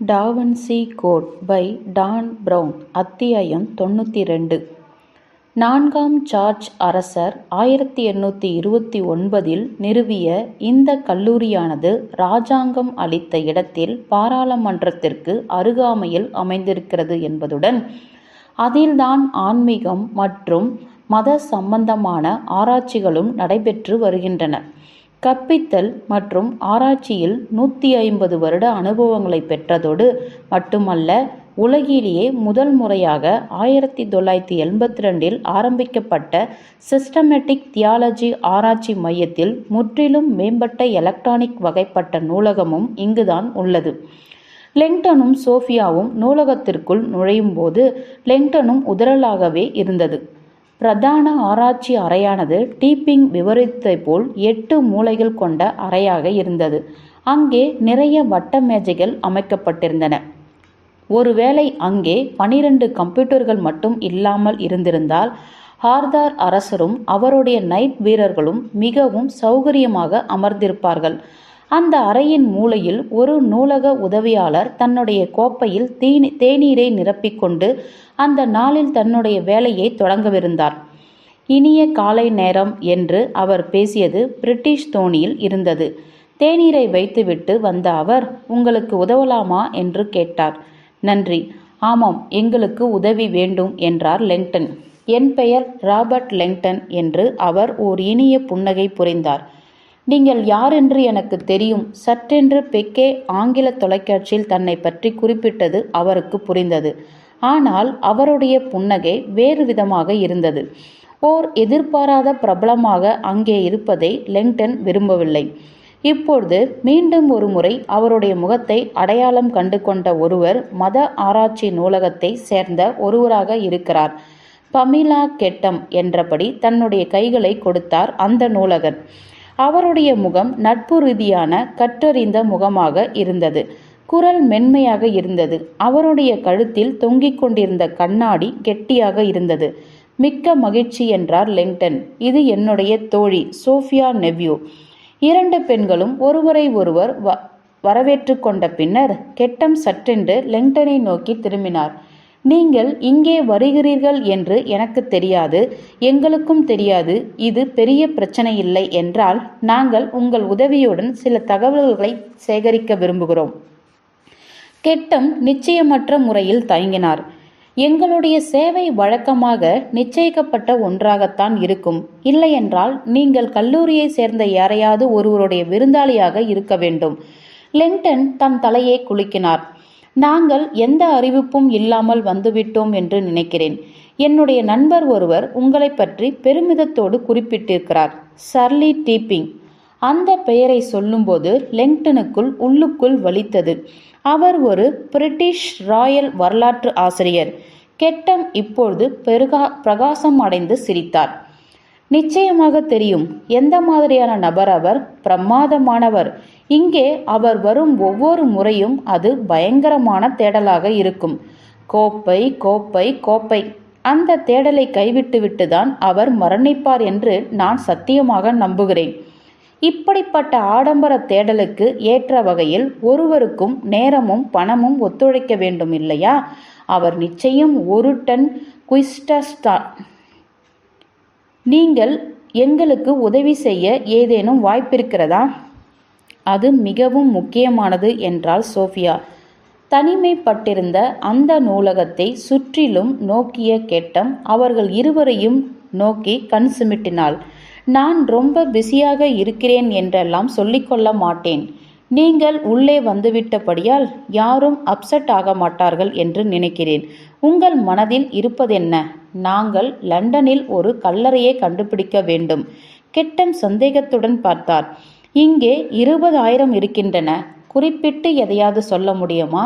Da Vinci code by Dan Brown அத்தியாயம் தொண்ணூற்றி ரெண்டு நான்காம் ஜார்ஜ் அரசர் ஆயிரத்தி எண்ணூற்றி இருபத்தி ஒன்பதில் நிறுவிய இந்த கல்லூரியானது இராஜாங்கம் அளித்த இடத்தில் பாராளுமன்றத்திற்கு அருகாமையில் அமைந்திருக்கிறது என்பதுடன் அதில்தான் ஆன்மீகம் மற்றும் மத சம்பந்தமான ஆராய்ச்சிகளும் நடைபெற்று வருகின்றன. கற்பித்தல் மற்றும் ஆராய்ச்சியில் நூற்றி ஐம்பது வருட அனுபவங்களை பெற்றதோடு மட்டுமல்ல உலகிலேயே முதல் முறையாக ஆயிரத்தி தொள்ளாயிரத்தி எண்பத்தி ரெண்டில் ஆரம்பிக்கப்பட்ட சிஸ்டமேட்டிக் தியாலஜி ஆராய்ச்சி மையத்தில் முற்றிலும் மேம்பட்ட எலக்ட்ரானிக் வகைப்பட்ட நூலகமும் இங்குதான் உள்ளது. லெங்டனும் சோஃபியாவும் நூலகத்திற்குள் நுழையும் போது லெங்டனும் உதறலாகவே இருந்தது. பிரதான ஆராய்ச்சி அறையானது டீப்பிங் விவரித்ததை போல் எட்டு மூலைகள் கொண்ட அறையாக இருந்தது. அங்கே நிறைய வட்ட மேஜைகள் அமைக்கப்பட்டிருந்தன. ஒருவேளை அங்கே பனிரெண்டு கம்ப்யூட்டர்கள் மட்டும் இல்லாமல் இருந்திருந்தால் ஹார்தார் அரசரும் அவருடைய நைட் வீரர்களும் மிகவும் சௌகரியமாக அமர்ந்திருப்பார்கள். அந்த அறையின் மூலையில் ஒரு நூலக உதவியாளர் தன்னுடைய கோப்பையில் தீனி தேநீரை நிரப்பிக்கொண்டு அந்த நாளில் தன்னுடைய வேலையை தொடங்கவிருந்தார். இனிய காலை நேரம் என்று அவர் பேசியது பிரிட்டிஷ் தோணியில் இருந்தது. தேநீரை வைத்துவிட்டு வந்த அவர் உங்களுக்கு உதவலாமா? என்று கேட்டார். நன்றி. ஆமாம் எங்களுக்கு உதவி வேண்டும் என்றார் லெங்டன். என் பெயர் ராபர்ட் லெங்டன் என்று அவர் ஓர் இனிய புன்னகை புரிந்தார். நீங்கள் யார் என்று எனக்கு தெரியும். சற்றென்று பெக்கே ஆங்கில தொலைக்காட்சியில் தன்னை பற்றி குறிப்பிட்டது அவருக்கு புரிந்தது. ஆனால் அவருடைய புன்னகை வேறு விதமாக இருந்தது. ஓர் எதிர்பாராத பிரபலமாக அங்கே இருப்பதை லெங்டன் விரும்பவில்லை. இப்பொழுது மீண்டும் ஒரு முறை அவருடைய முகத்தை அடையாளம் கண்டு கொண்ட ஒருவர் மத ஆராய்ச்சி நூலகத்தை சேர்ந்த ஒருவராக இருக்கிறார். பமிலா கெட்டம் என்றபடி தன்னுடைய கைகளை கொடுத்தார் அந்த நூலகர். அவருடைய முகம் நட்பு ரீதியான கற்றறிந்த முகமாக இருந்தது. குரல் மென்மையாக இருந்தது. அவருடைய கழுத்தில் தொங்கிக் கொண்டிருந்த கண்ணாடி கெட்டியாக இருந்தது. மிக்க மகிழ்ச்சி என்றார் லெங்டன். இது என்னுடைய தோழி சோஃபியா நெவ்யூ. இரண்டு பெண்களும் ஒருவரை ஒருவர் வ வரவேற்று கொண்ட பின்னர் கெட்டம் சற்றென்று லெங்டனை நோக்கி திரும்பினார். நீங்கள் இங்கே வருகிறீர்கள் என்று எனக்கு தெரியாது. எங்களுக்கும் தெரியாது. இது பெரிய பிரச்சனை இல்லை என்றால் நாங்கள் உங்கள் உதவியுடன் சில தகவல்களை சேகரிக்க விரும்புகிறோம். கெட்டம் நிச்சயமற்ற முறையில் தயங்கினார். எங்களுடைய சேவை வழக்கமாக நிச்சயிக்கப்பட்ட ஒன்றாகத்தான் இருக்கும். இல்லையென்றால் நீங்கள் கல்லூரியை சேர்ந்த யாரையாவது ஒருவருடைய விருந்தாளியாக இருக்க வேண்டும். லிங்டன் தன் தலையை குலுக்கினார். நாங்கள் எந்த அறிவிப்பும் இல்லாமல் வந்துவிட்டோம் என்று நினைக்கிறேன். என்னுடைய நண்பர் ஒருவர் உங்களை பற்றி பெருமிதத்தோடு குறிப்பிட்டிருக்கிறார். Shirley Deeping. அந்த பெயரை சொல்லும்போது லெங்டனுக்குள் உள்ளுக்குள் வலித்தது. அவர் ஒரு பிரிட்டிஷ் ராயல் வரலாற்று ஆசிரியர். கெட்டம் இப்பொழுது பெருகா பிரகாசம் அடைந்து சிரித்தார். நிச்சயமாக தெரியும் எந்த மாதிரியான நபர் அவர்? பிரமாதமானவர். இங்கே அவர் வரும் ஒவ்வொரு முறையும் அது பயங்கரமான தேடலாக இருக்கும். கோப்பை கோப்பை கோப்பை. அந்த தேடலை கைவிட்டுவிட்டு தான் அவர் மரணிப்பார் என்று நான் சத்தியமாக நம்புகிறேன். இப்படிப்பட்ட ஆடம்பர தேடலுக்கு ஏற்ற வகையில் ஒருவருக்கும் நேரமும் பணமும் ஒத்துழைக்க வேண்டும் இல்லையா அவர் நிச்சயம் ஒரு டன் குயிஸ்டஸ்டா நீங்கள் எங்களுக்கு உதவி செய்ய ஏதேனும் வாய்ப்பிருக்கிறதா? அது மிகவும் முக்கியமானது என்றாள் சோஃபியா. தனிமைப்பட்டிருந்த அந்த நூலகத்தை சுற்றிலும் நோக்கிய கெட்டம் அவர்கள் இருவரையும் நோக்கி கண் சிமிட்டினாள். நான் ரொம்ப பிஸியாக இருக்கிறேன் என்றெல்லாம் சொல்லிக்கொள்ள மாட்டேன். நீங்கள் உள்ளே வந்துவிட்டபடியால் யாரும் அப்செட் ஆக மாட்டார்கள் என்று நினைக்கிறேன். உங்கள் மனதில் இருப்பதென்ன? நாங்கள் லண்டனில் ஒரு கல்லறையை கண்டுபிடிக்க வேண்டும். கெட்டம் சந்தேகத்துடன் பார்த்தார். இங்கே இருபதாயிரம் இருக்கின்றன. குறிப்பிட்டு எதையாவது சொல்ல முடியுமா?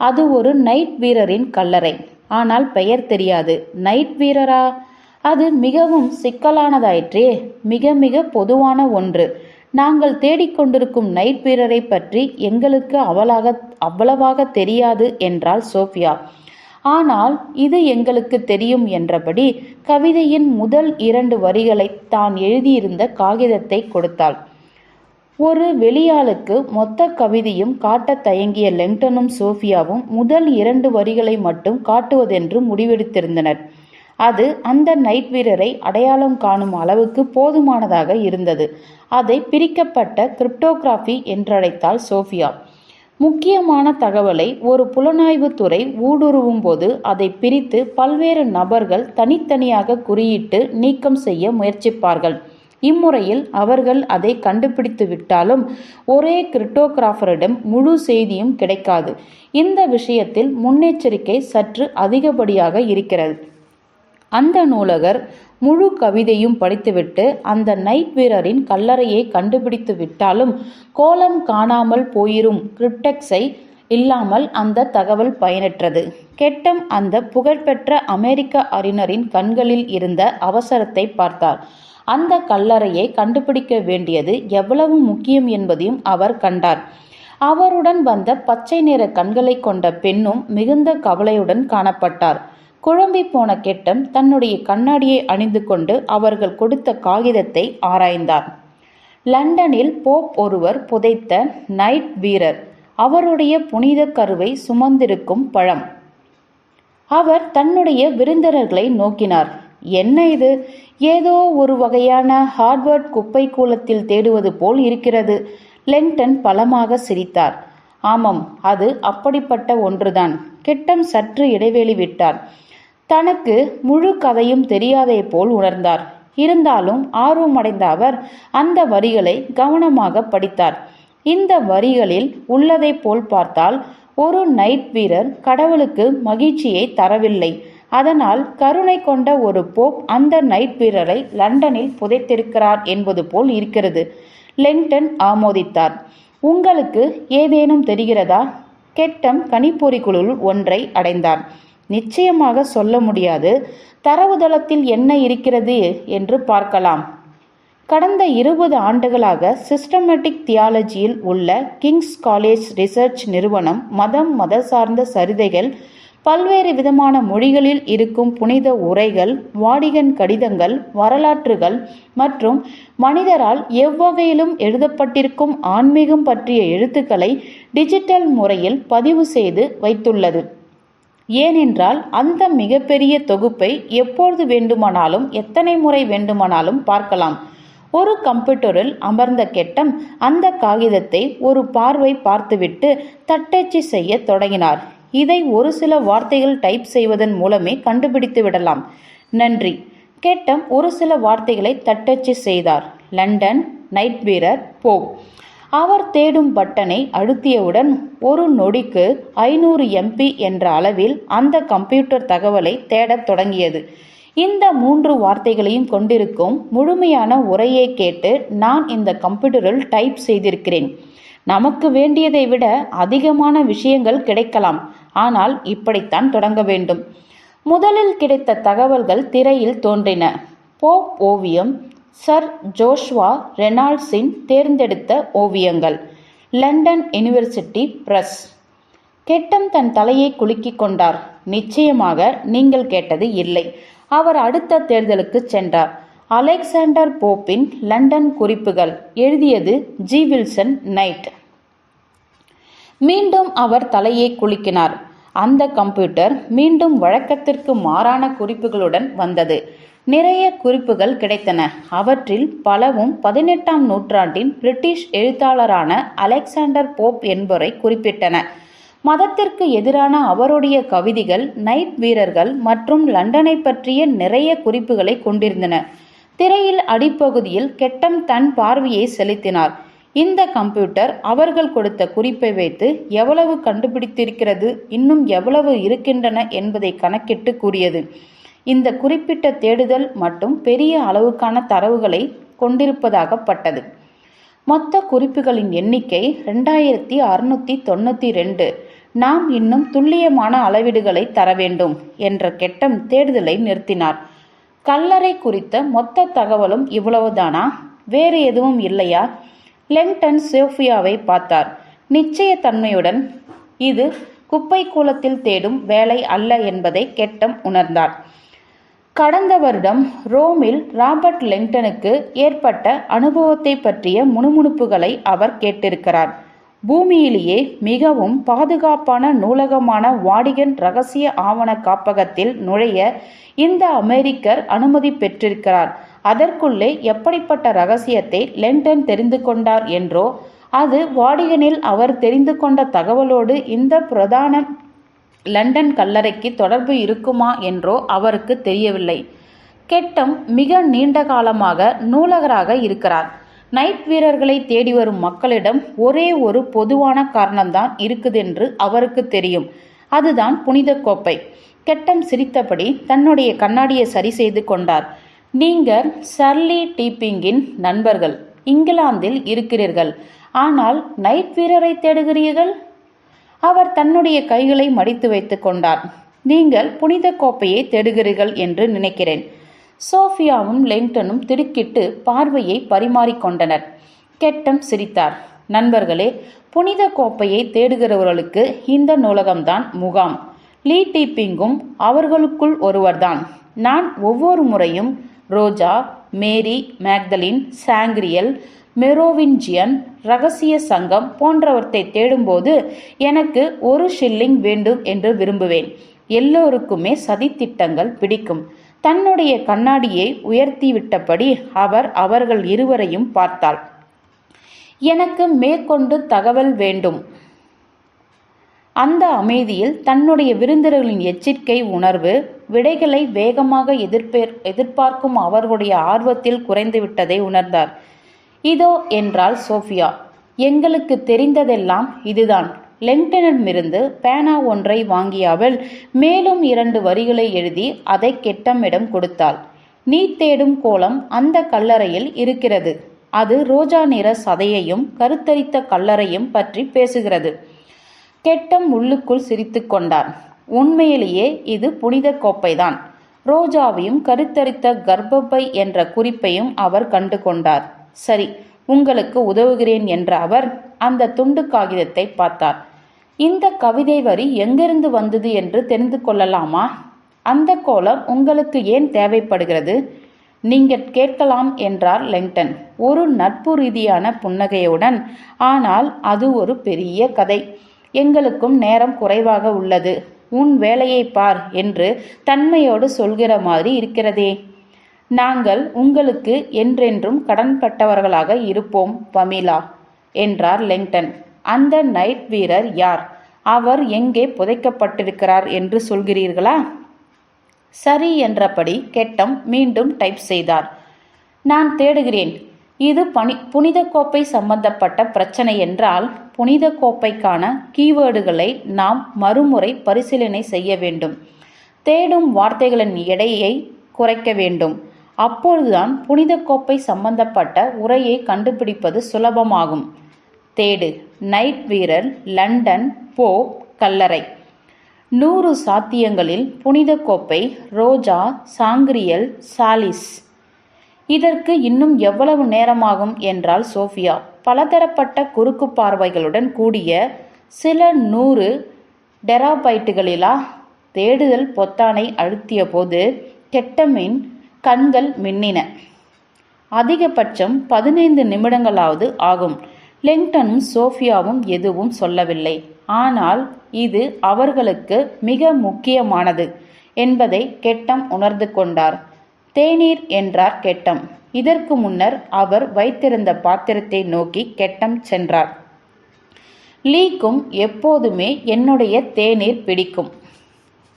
அது ஒரு நைட் வீரரின் கல்லறை. ஆனால் பெயர் தெரியாது. நைட் வீரரா? அது மிகவும் சிக்கலானதாயிற்றே. மிக மிக பொதுவான ஒன்று. நாங்கள் தேடிக்கொண்டிருக்கும் நைட் வீரரை பற்றி எங்களுக்கு அவளாக அவ்வளவாக தெரியாது என்றாள் சோஃபியா. ஆனால் இது எங்களுக்கு தெரியும் என்றபடி கவிதையின் முதல் இரண்டு வரிகளை தான் எழுதியிருந்த காகிதத்தை கொடுத்தாள். ஒரு வெளியாளுக்கு மொத்த கவிதையும் காட்டத் தயங்கிய லெங்டனும் சோஃபியாவும் முதல் இரண்டு வரிகளை மட்டும் காட்டுவதென்று முடிவெடுத்திருந்தனர். அது அந்த நைட் வீரரை அடையாளம் காணும் அளவுக்கு போதுமானதாக இருந்தது. அதை பிரிக்கப்பட்ட கிரிப்டோகிராஃபி என்றழைத்தாள் சோஃபியா. முக்கியமான தகவலை ஒரு புலனாய்வு துறை ஊடுருவும் போது அதை பிரித்து பல்வேறு நபர்கள் தனித்தனியாக குறியிட்டு நீக்கம் செய்ய முயற்சிப்பார்கள். இம்முறையில் அவர்கள் அதை கண்டுபிடித்து விட்டாலும் ஒரே கிரிப்டோகிராஃபரிடம் முழு செய்தியும் கிடைக்காது. இந்த விஷயத்தில் முன்னெச்சரிக்கை சற்று அதிகப்படியாக இருக்கிறது. அந்த நூலகர் முழு கவிதையும் படித்துவிட்டு அந்த நைட் வீரரின் கல்லறையை கண்டுபிடித்து விட்டாலும் கோலம் காணாமல் போயிரும் கிரிப்டெக்ஸை இல்லாமல் அந்த தகவல் பயனற்றது. கெட்டம் அந்த புகழ்பெற்ற அமெரிக்க அறிஞரின் கண்களில் இருந்த அவசரத்தை பார்த்தார். அந்த கல்லறையை கண்டுபிடிக்க வேண்டியது எவ்வளவு முக்கியம் என்பதையும் அவர் கண்டார். அவருடன் வந்த பச்சை நிற கண்களை கொண்ட பெண்ணும் மிகுந்த கவலையுடன் காணப்பட்டார். குழம்பி போன கெட்டம் தன்னுடைய கண்ணாடியை அணிந்து கொண்டு அவர்கள் கொடுத்த காகிதத்தை ஆராய்ந்தார். லண்டனில் போப் ஒருவர் புதைத்த நைட் வீரர். அவருடைய புனித கருவை சுமந்திருக்கும் பழம். அவர் தன்னுடைய விருந்தினர்களை நோக்கினார். என்ன இது? ஏதோ ஒரு வகையான ஹார்வர்ட் குப்பை கூலத்தில் தேடுவது போல் இருக்கிறது லெங்டன் பலமாக சிரித்தார். ஆமாம் அது அப்படிப்பட்ட ஒன்றுதான். கெட்டம் சற்று இடைவெளி விட்டார். தனக்கு முழு கதையும் தெரியாதே போல் உணர்ந்தார். இருந்தாலும் ஆர்வமடைந்த அவர் அந்த வரிகளை கவனமாக படித்தார். இந்த வரிகளில் உள்ளதை போல் பார்த்தால் ஒரு நைட் வீரர் கடவுளுக்கு மகிழ்ச்சியை தரவில்லை. அதனால் கருணை கொண்ட ஒரு போப் அந்த நைட் வீரரை லண்டனில் புதைத்திருக்கிறார் என்பது போல் இருக்கிறது. லெங்டன் ஆமோதித்தார். உங்களுக்கு ஏதேனும் தெரிகிறதா? கெட்டம் கணிப்பொறிக்குழுள் ஒன்றை அடைந்தார். நிச்சயமாக சொல்ல முடியாது. தரவுதளத்தில் என்ன இருக்கிறது என்று பார்க்கலாம். கடந்த இருபது ஆண்டுகளாக சிஸ்டமேட்டிக் தியாலஜியில் உள்ள கிங்ஸ் காலேஜ் ரிசர்ச் நிறுவனம் மதம் மத சார்ந்த சரிதைகள் பல்வேறு விதமான மொழிகளில் இருக்கும் புனித உரைகள் வாடிகன் கடிதங்கள் வரலாற்றுகள் மற்றும் மனிதரால் எவ்வகையிலும் எழுதப்பட்டிருக்கும் ஆன்மீகம் பற்றிய எழுத்துக்களை டிஜிட்டல் முறையில் பதிவு செய்து வைத்துள்ளது. ஏனென்றால் அந்த மிகப்பெரிய தொகுப்பை எப்பொழுது வேண்டுமானாலும் எத்தனை முறை வேண்டுமானாலும் பார்க்கலாம். ஒரு கம்ப்யூட்டரில் அமர்ந்த கெட்டம் அந்த காகிதத்தை ஒரு பார்வை பார்த்துவிட்டு தட்டச்சு செய்ய தொடங்கினார். இதை ஒரு சில வார்த்தைகள் டைப் செய்வதன் மூலமே கண்டுபிடித்து விடலாம். நன்றி. கெட்டம் ஒரு சில வார்த்தைகளை தட்டச்சு செய்தார். லண்டன் நைட் வீரர் போப். அவர் தேடும் பட்டனை அழுத்தியவுடன் ஒரு நொடிக்கு ஐநூறு எம்பி என்ற அளவில் அந்த கம்ப்யூட்டர் தகவலை தேடத் தொடங்கியது. இந்த மூன்று வார்த்தைகளையும் கொண்டிருக்கும் முழுமையான உரையை கேட்டு நான் இந்த கம்ப்யூட்டரில் டைப் செய்திருக்கிறேன். நமக்கு வேண்டியதை விட அதிகமான விஷயங்கள் கிடைக்கலாம். ஆனால் இப்படித்தான் தொடங்க வேண்டும். முதலில் கிடைத்த தகவல்கள் திரையில் தோன்றின. போப் ஓவியம் சர் ஜோஷ்வா ரெனால்ட்ஸின் தேர்ந்தெடுத்த ஓவியங்கள். London university press. கெட்டம் தன் தலையை குலுக்கிக் கொண்டார். நிச்சயமாக நீங்கள் கேட்டது இல்லை. அவர் அடுத்த தேர்தலுக்கு சென்றார். அலெக்சாண்டர் போப்பின் லண்டன் குறிப்புகள். எழுதியது ஜி. Wilson night. மீண்டும் அவர் தலையை குலுக்கினார். அந்த கம்ப்யூட்டர் மீண்டும் வழக்கத்திற்கு மாறான குறிப்புகளுடன் வந்தது. நிறைய குறிப்புகள் கிடைத்தன. அவற்றில் பலவும் பதினெட்டாம் நூற்றாண்டின் பிரிட்டிஷ் எழுத்தாளரான அலெக்சாண்டர் போப் என்பவரை குறிப்பிட்டன. மதத்திற்கு எதிரான அவருடைய கவிதைகள் நைட் வீரர்கள் மற்றும் லண்டனை பற்றிய நிறைய குறிப்புகளை கொண்டிருந்தன. திரையில் அடிப்பகுதியில் கெட்டம் தன் பார்வையை செலுத்தினார். இந்த கம்ப்யூட்டர் அவர்கள் கொடுத்த குறிப்பை வைத்து எவ்வளவு கண்டுபிடித்திருக்கிறது இன்னும் எவ்வளவு இருக்கின்றன என்பதை கணக்கிட்டு கூறியது. இந்த குறிப்பிட்ட தேடுதல் மட்டும் பெரிய அளவுக்கான தரவுகளை கொண்டிருப்பதாகப்பட்டது. மொத்த குறிப்புகளின் எண்ணிக்கை ரெண்டாயிரத்தி அறுநூத்தி தொண்ணூற்றி ரெண்டு. நாம் இன்னும் துல்லியமான அளவீடுகளை தர வேண்டும் என்ற கெட்டம் தேடுதலை நிறுத்தினார். கல்லறை குறித்த மொத்த தகவலும் இவ்வளவுதானா? வேறு எதுவும் இல்லையா? லெங்டன் சோஃபியாவை பார்த்தார். நிச்சயத்தன்மையுடன் இது குப்பை கூலத்தில் தேடும் வேலை அல்ல என்பதை கெட்டம் உணர்ந்தார். கடந்த வருடம் ரோமில் ராபர்ட் லெங்டனுக்கு ஏற்பட்ட அனுபவத்தை பற்றிய முணுமுணுப்புகளை அவர் கேட்டிருக்கிறார். பூமியிலேயே மிகவும் பாதுகாப்பான நூலகமான வாடிகன் ரகசிய ஆவண காப்பகத்தில் நுழைய இந்த அமெரிக்கர் அனுமதி பெற்றிருக்கிறார். அதற்குள்ளே எப்படிப்பட்ட ரகசியத்தை லெண்டன் தெரிந்து கொண்டார் என்றோ அது வாடிகனில் அவர் தெரிந்து கொண்ட தகவலோடு இந்த பிரதான லண்டன் கல்லறைக்கு தொடர்பு இருக்குமா என்றோ அவருக்கு தெரியவில்லை. கெட்டம் மிக நீண்ட காலமாக நூலகராக இருக்கிறார். நைட் வீரர்களை தேடி வரும் மக்களிடம் ஒரே ஒரு பொதுவான காரணம்தான் இருக்குதென்று அவருக்கு தெரியும். அதுதான் புனித கோப்பை. கெட்டம் சிரித்தபடி தன்னுடைய கண்ணாடியை சரி செய்து கொண்டார். நீங்கள் சர்லி டீப்பிங்கின் நண்பர்கள் இங்கிலாந்தில் இருக்கிறீர்கள். ஆனால் நைட் வீரரை தேடுகிறீர்கள்? அவர் தன்னுடைய கைகளை மடித்து வைத்துக் கொண்டார். நீங்கள் புனித கோப்பையை தேடுகிறீர்கள் என்று நினைக்கிறேன். சோஃபியாவும் லெங்டனும் திடுக்கிட்டு பார்வையை பரிமாறிக்கொண்டனர் கெட்டம் சிரித்தார். நண்பர்களே புனித கோப்பையை தேடுகிறவர்களுக்கு இந்த நூலகம்தான் முகாம். லீ டீப்பிங்கும் அவர்களுக்குள் ஒருவர்தான். நான் ஒவ்வொரு முறையும் ரோஜா மேரி மேக்தலின் சாங்கிரியல் மெரோவின்ஜியன் ரகசிய சங்கம் போன்றவற்றை தேடும்போது எனக்கு ஒரு ஷில்லிங் வேண்டும் என்று விரும்புவேன். எல்லோருக்குமே சதித்திட்டங்கள் பிடிக்கும். தன்னுடைய கண்ணாடியை உயர்த்திவிட்டபடி அவர் அவர்கள் இருவரையும் பார்த்தாள். எனக்கு மேற்கொண்டு தகவல் வேண்டும். அந்த அமைதியில் தன்னுடைய விருந்தினர்களின் எச்சரிக்கை உணர்வு விடைகளை வேகமாக எதிர்பேர் எதிர்பார்க்கும் அவர்களுடைய ஆர்வத்தில் குறைந்துவிட்டதை உணர்ந்தார். இதோ என்றாள் சோஃபியா. எங்களுக்கு தெரிந்ததெல்லாம் இதுதான். லெங்டனிடமிருந்து பேனா ஒன்றை வாங்கிய அவள் மேலும் இரண்டு வரிகளை எழுதி அதை கெட்டமிடம் கொடுத்தாள். நீ தேடும் கோலம் அந்த கல்லறையில் இருக்கிறது. அது ரோஜா நிற சதையையும் கருத்தரித்த கல்லறையும் பற்றி பேசுகிறது. கெட்டம் உள்ளுக்குள் சிரித்து கொண்டார் உண்மையிலேயே இது புனித கோப்பைதான். ரோஜாவையும் கருத்தரித்த கர்ப்பப்பை என்ற குறிப்பையும் அவர் கண்டு கொண்டார். சரி உங்களுக்கு உதவுகிறேன் என்ற அவர் அந்த துண்டு காகிதத்தை பார்த்தார். இந்த கவிதை வரி எங்கிருந்து வந்தது என்று தெரிந்து கொள்ளலாமா? அந்த கோலம் உங்களுக்கு ஏன் தேவைப்படுகிறது? நீங்கள் கேட்கலாம் என்றார் லெங்டன். ஒரு நட்பு ரீதியான புன்னகையுடன். ஆனால் அது ஒரு பெரிய கதை. எங்களுக்கும் நேரம் குறைவாக உள்ளது. உன் வேலையை பார் என்று தன்மையோடு சொல்கிற மாதிரி இருக்கிறதே. நாங்கள் உங்களுக்கு என்றென்றும் கடன்பட்டவர்களாக இருப்போம் பமிலா என்றார் லெங்டன். அந்த நைட் வீரர் யார்? அவர் எங்கே புதைக்கப்பட்டிருக்கிறார் என்று சொல்கிறீர்களா? சரி என்றபடி கெட்டம் மீண்டும் டைப் செய்தார். நான் தேடுகிறேன். இது பனி புனித கோப்பை சம்பந்தப்பட்ட பிரச்சனை என்றால் புனித கோப்பைக்கான கீவேர்டுகளை நாம் மறுமுறை பரிசீலனை செய்ய வேண்டும். தேடும் வார்த்தைகளின் எடையை குறைக்க வேண்டும். அப்பொழுதுதான் புனித கோப்பை சம்பந்தப்பட்ட உரையை கண்டுபிடிப்பது சுலபமாகும். தேடு. நைட் வீரர் லண்டன் போ கல்லறை. நூறு சாத்தியங்களில் புனித கோப்பை ரோஜா சாங்கிரியல் சாலிஸ். இதற்கு இன்னும் எவ்வளவு நேரமாகும் என்றால் சோஃபியா. பலதரப்பட்ட குறுக்கு பார்வைகளுடன் கூடிய சில நூறு டெராபைட்டுகளிலா தேடுதல் பொத்தானை அழுத்திய போது கெட்டமின் கண்கள் மின்னின. அதிகபட்சம் பதினைந்து நிமிடங்களாவது ஆகும். லெங்டனும் சோஃபியாவும் எதுவும் சொல்லவில்லை. ஆனால் இது அவர்களுக்கு மிக முக்கியமானது என்பதை கெட்டம் உணர்ந்து கொண்டார். தேநீர் என்றார் கெட்டம். இதற்கு முன்னர் அவர் வைத்திருந்த பாத்திரத்தை நோக்கி கெட்டம் சென்றார். லீக்கும் எப்போதுமே என்னுடைய தேநீர் பிடிக்கும்.